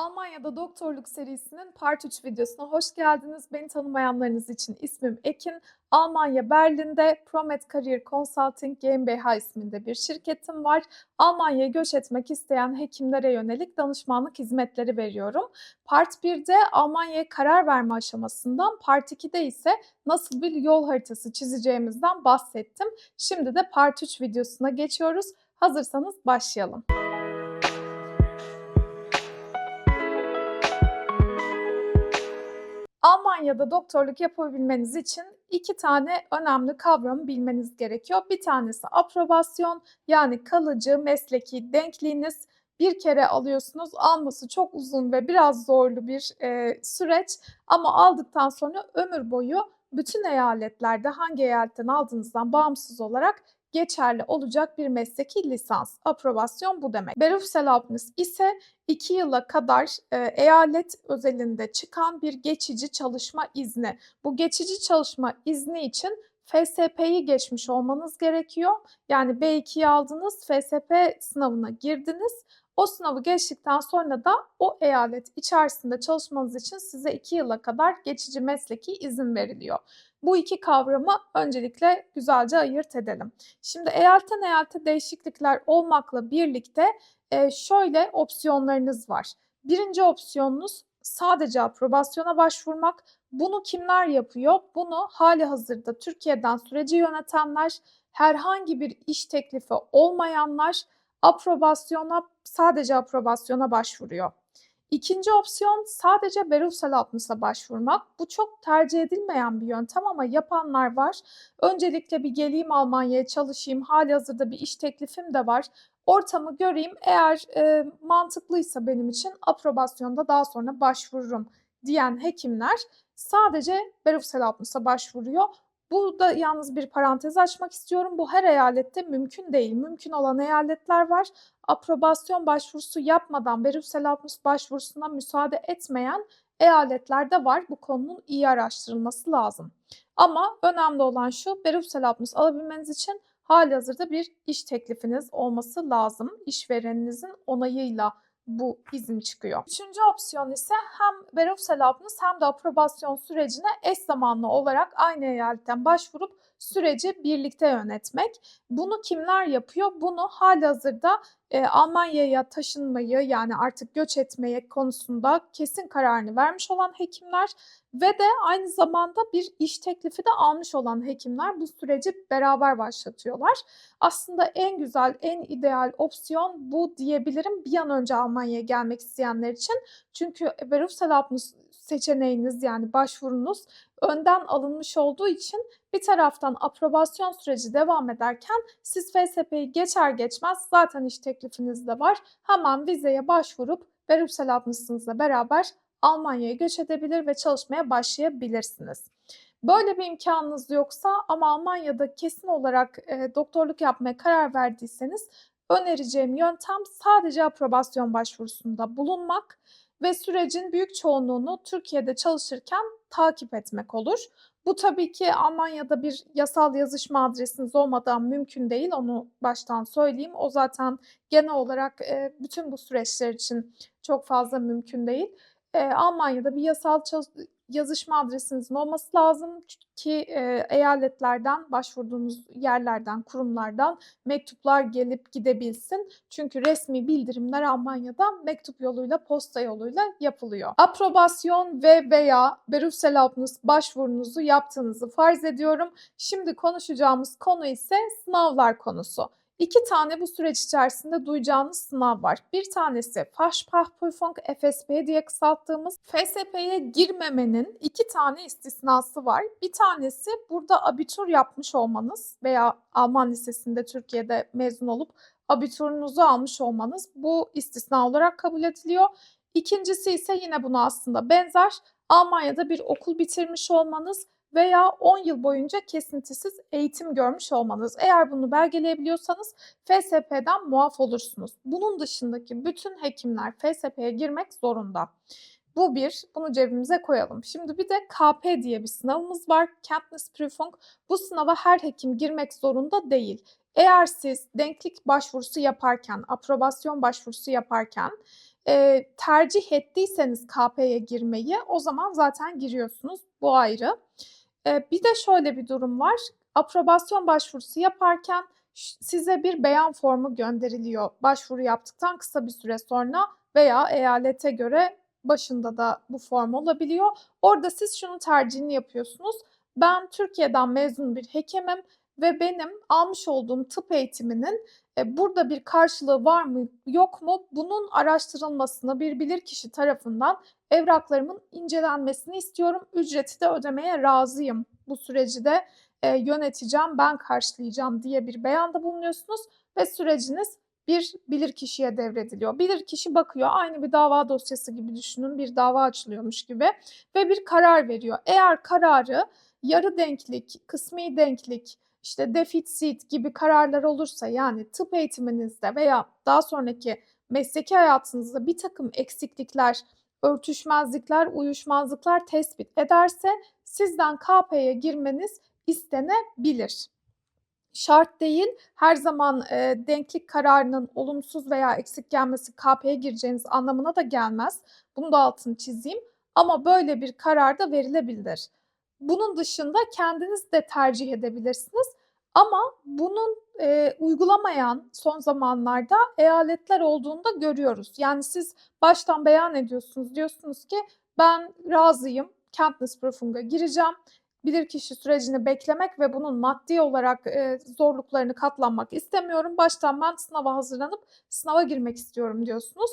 Almanya'da doktorluk serisinin Part 3 videosuna hoş geldiniz. Beni tanımayanlarınız için ismim Ekin. Almanya Berlin'de Promet Career Consulting GmbH isminde bir şirketim var. Almanya'ya göç etmek isteyen hekimlere yönelik danışmanlık hizmetleri veriyorum. Part 1'de Almanya'ya karar verme aşamasından, Part 2'de ise nasıl bir yol haritası çizeceğimizden bahsettim. Şimdi de Part 3 videosuna geçiyoruz. Hazırsanız başlayalım. Almanya'da doktorluk yapabilmeniz için iki tane önemli kavramı bilmeniz gerekiyor. Bir tanesi aprobasyon yani kalıcı mesleki denkliğiniz. Bir kere alıyorsunuz. Alması çok uzun ve biraz zorlu bir e, süreç ama aldıktan sonra ömür boyu bütün eyaletlerde hangi eyaletten aldığınızdan bağımsız olarak geçerli olacak bir mesleki lisans. Aprobasyon bu demek. Berufserlaubnis ise 2 yıla kadar e, eyalet özelinde çıkan bir geçici çalışma izni. Bu geçici çalışma izni için FSP'yi geçmiş olmanız gerekiyor. Yani B2'yi aldınız, FSP sınavına girdiniz. O sınavı geçtikten sonra da o eyalet içerisinde çalışmanız için size 2 yıla kadar geçici mesleki izin veriliyor. Bu iki kavramı öncelikle güzelce ayırt edelim. Şimdi eyaletten eyalete değişiklikler olmakla birlikte e, şöyle opsiyonlarınız var. Birinci opsiyonunuz sadece aprobasyona başvurmak. Bunu kimler yapıyor? Bunu hali hazırda Türkiye'den süreci yönetenler, herhangi bir iş teklifi olmayanlar aprobasyona sadece aprobasyona başvuruyor. İkinci opsiyon sadece Berufserlaubnis'e başvurmak. Bu çok tercih edilmeyen bir yöntem ama yapanlar var. Öncelikle bir geleyim Almanya'ya çalışayım. Hali hazırda bir iş teklifim de var. Ortamı göreyim. Eğer e, mantıklıysa benim için aprobasyonda daha sonra başvururum diyen hekimler sadece Berufserlaubnis'e başvuruyor. Burada yalnız bir parantez açmak istiyorum. Bu her eyalette mümkün değil. Mümkün olan eyaletler var. Aprobasyon başvurusu yapmadan Berufserlaubnis başvurusuna müsaade etmeyen eyaletler de var. Bu konunun iyi araştırılması lazım. Ama önemli olan şu, Berufserlaubnis alabilmeniz için hali hazırda bir iş teklifiniz olması lazım. İşvereninizin onayıyla bu izin çıkıyor. Üçüncü opsiyon ise hem Berufserlaubnis hem de aprobasyon sürecine eş zamanlı olarak aynı eyaletten başvurup süreci birlikte yönetmek. Bunu kimler yapıyor? Bunu halihazırda e, Almanya'ya taşınmayı yani artık göç etmeye konusunda kesin kararını vermiş olan hekimler ve de aynı zamanda bir iş teklifi de almış olan hekimler bu süreci beraber başlatıyorlar. Aslında en güzel, en ideal opsiyon bu diyebilirim bir an önce Almanya'ya gelmek isteyenler için. Çünkü Berufserlaubnis seçeneğiniz yani başvurunuz önden alınmış olduğu için bir taraftan aprobasyon süreci devam ederken siz FSP'yi geçer geçmez zaten iş teklifiniz de var. Hemen vizeye başvurup Berufserlaubnis'inizle beraber Almanya'ya göç edebilir ve çalışmaya başlayabilirsiniz. Böyle bir imkanınız yoksa ama Almanya'da kesin olarak e, doktorluk yapmaya karar verdiyseniz önereceğim yöntem sadece aprobasyon başvurusunda bulunmak ve sürecin büyük çoğunluğunu Türkiye'de çalışırken takip etmek olur. Bu tabii ki Almanya'da bir yasal yazışma adresiniz olmadan mümkün değil. Onu baştan söyleyeyim. O zaten genel olarak bütün bu süreçler için çok fazla mümkün değil. E, Almanya'da bir yasal yazışma adresinizin olması lazım ki e, eyaletlerden, başvurduğunuz yerlerden, kurumlardan mektuplar gelip gidebilsin. Çünkü resmi bildirimler Almanya'da mektup yoluyla, posta yoluyla yapılıyor. Aprobasyon ve veya Berufserlaubnis başvurunuzu yaptığınızı farz ediyorum. Şimdi konuşacağımız konu ise sınavlar konusu. İki tane bu süreç içerisinde duyacağınız sınav var. Bir tanesi Fachsprachprüfung FSP diye kısalttığımız FSP'ye girmemenin iki tane istisnası var. Bir tanesi burada abitur yapmış olmanız veya Alman lisesinde Türkiye'de mezun olup abiturunuzu almış olmanız bu istisna olarak kabul ediliyor. İkincisi ise yine buna aslında benzer. Almanya'da bir okul bitirmiş olmanız veya 10 yıl boyunca kesintisiz eğitim görmüş olmanız. Eğer bunu belgeleyebiliyorsanız FSP'den muaf olursunuz. Bunun dışındaki bütün hekimler FSP'ye girmek zorunda. Bu bir, bunu cebimize koyalım. Şimdi bir de KP diye bir sınavımız var. Kenntnisprüfung. Bu sınava her hekim girmek zorunda değil. Eğer siz denklik başvurusu yaparken, aprobasyon başvurusu yaparken Eee, tercih ettiyseniz KP'ye girmeyi o zaman zaten giriyorsunuz. Bu ayrı. Eee, bir de şöyle bir durum var. Aprobasyon başvurusu yaparken size bir beyan formu gönderiliyor başvuru yaptıktan kısa bir süre sonra veya eyalete göre başında da bu form olabiliyor. Orada siz şunun tercihini yapıyorsunuz. Ben Türkiye'den mezun bir hekimim ve benim almış olduğum tıp eğitiminin, burada bir karşılığı var mı, yok mu? Bunun araştırılmasını bir bilirkişi tarafından evraklarımın incelenmesini istiyorum. Ücreti de ödemeye razıyım. Bu süreci de, eee, yöneteceğim, ben karşılayacağım diye bir beyanda bulunuyorsunuz ve süreciniz bir bilirkişiye devrediliyor. Bilirkişi bakıyor, aynı bir dava dosyası gibi düşünün, bir dava açılıyormuş gibi ve bir karar veriyor. Eğer kararı yarı denklik, kısmi denklik, işte defisit gibi kararlar olursa yani tıp eğitiminizde veya daha sonraki mesleki hayatınızda birtakım eksiklikler, örtüşmezlikler, uyuşmazlıklar tespit ederse sizden KP'ye girmeniz istenebilir. Şart değil, her zaman, eee, denklik kararının olumsuz veya eksik gelmesi KP'ye gireceğiniz anlamına da gelmez. Bunu da altını çizeyim ama böyle bir karar da verilebilir. Bunun dışında kendiniz de tercih edebilirsiniz ama bunun, eee, uygulamayan son zamanlarda eyaletler olduğunu da görüyoruz. Yani siz baştan beyan ediyorsunuz, diyorsunuz ki ben razıyım, Kenntnisprüfung'a gireceğim. Bilirkişi sürecini beklemek ve bunun maddi olarak, eee, zorluklarını katlanmak istemiyorum. Baştan ben sınava hazırlanıp sınava girmek istiyorum diyorsunuz.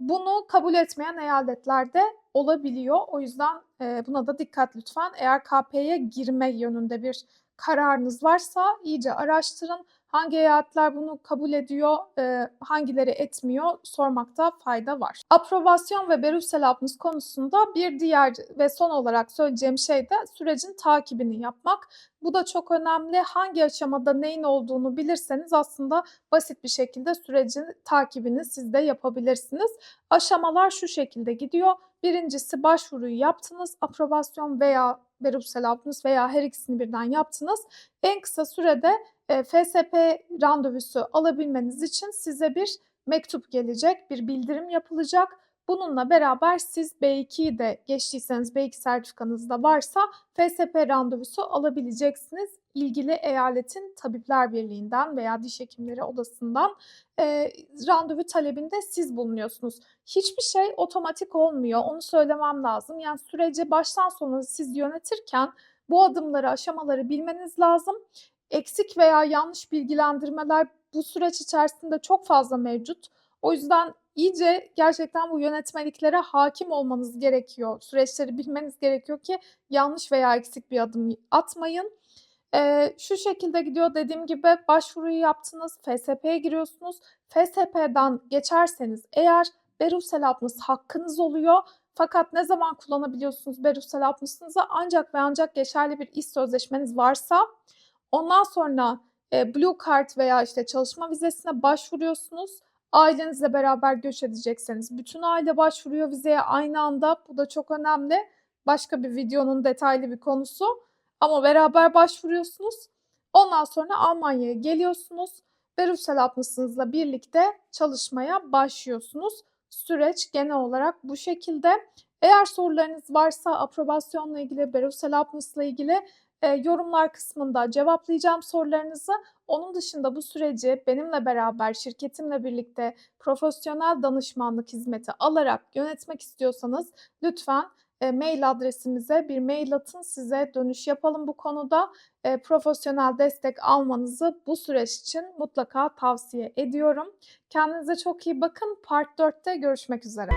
Bunu kabul etmeyen eyaletler de olabiliyor. O yüzden, eee, buna da dikkat lütfen. Eğer KP'ye girme yönünde bir kararınız varsa iyice araştırın. Hangi eyaletler bunu kabul ediyor, eee, hangileri etmiyor sormakta fayda var. Aprobasyon ve Berufserlaubnis konusunda bir diğer ve son olarak söyleyeceğim şey de sürecin takibini yapmak. Bu da çok önemli. Hangi aşamada neyin olduğunu bilirseniz aslında basit bir şekilde sürecin takibini siz de yapabilirsiniz. Aşamalar şu şekilde gidiyor. Birincisi başvuruyu yaptınız, aprobasyon veya Berufserlaubnis veya her ikisini birden yaptınız. En kısa sürede, eee, FSP randevusu alabilmeniz için size bir mektup gelecek, bir bildirim yapılacak. Bununla beraber siz B2'yi de geçtiyseniz, B2 sertifikanız da varsa FSP randevusu alabileceksiniz. İlgili eyaletin Tabipler Birliği'nden veya Diş Hekimleri Odası'ndan, eee, randevu talebinde siz bulunuyorsunuz. Hiçbir şey otomatik olmuyor, onu söylemem lazım. Yani süreci baştan sona siz yönetirken bu adımları, aşamaları bilmeniz lazım. Eksik veya yanlış bilgilendirmeler bu süreç içerisinde çok fazla mevcut. O yüzden iyice gerçekten bu yönetmeliklere hâkim olmanız gerekiyor. Süreçleri bilmeniz gerekiyor ki yanlış veya eksik bir adım atmayın. Eee, şu şekilde gidiyor dediğim gibi başvuruyu yaptınız, FSP'ye giriyorsunuz. FSP'den geçerseniz eğer Berufserlaubnis hakkınız oluyor. Fakat ne zaman kullanabiliyorsunuz Berufserlaubnis'inizi? Ancak ve ancak geçerli bir iş sözleşmeniz varsa. Ondan sonra, eee, Blue Card veya işte çalışma vizesine başvuruyorsunuz. Ailenizle beraber göç edecekseniz bütün aile başvuruyor vizeye aynı anda. Bu da çok önemli. Başka bir videonun detaylı bir konusu ama beraber başvuruyorsunuz. Ondan sonra Almanya'ya geliyorsunuz. Berufserlaubnis'inizle birlikte çalışmaya başlıyorsunuz. Süreç genel olarak bu şekilde. Eğer sorularınız varsa aprobasyonla ilgili, Berufserlaubnis'le ilgili, yorumlar kısmında cevaplayacağım sorularınızı. Onun dışında bu süreci benimle beraber, şirketimle birlikte profesyonel danışmanlık hizmeti alarak yönetmek istiyorsanız lütfen, mail adresimize bir mail atın. Size dönüş yapalım bu konuda. Profesyonel destek almanızı bu süreç için mutlaka tavsiye ediyorum. Kendinize çok iyi bakın. Part 4'te görüşmek üzere.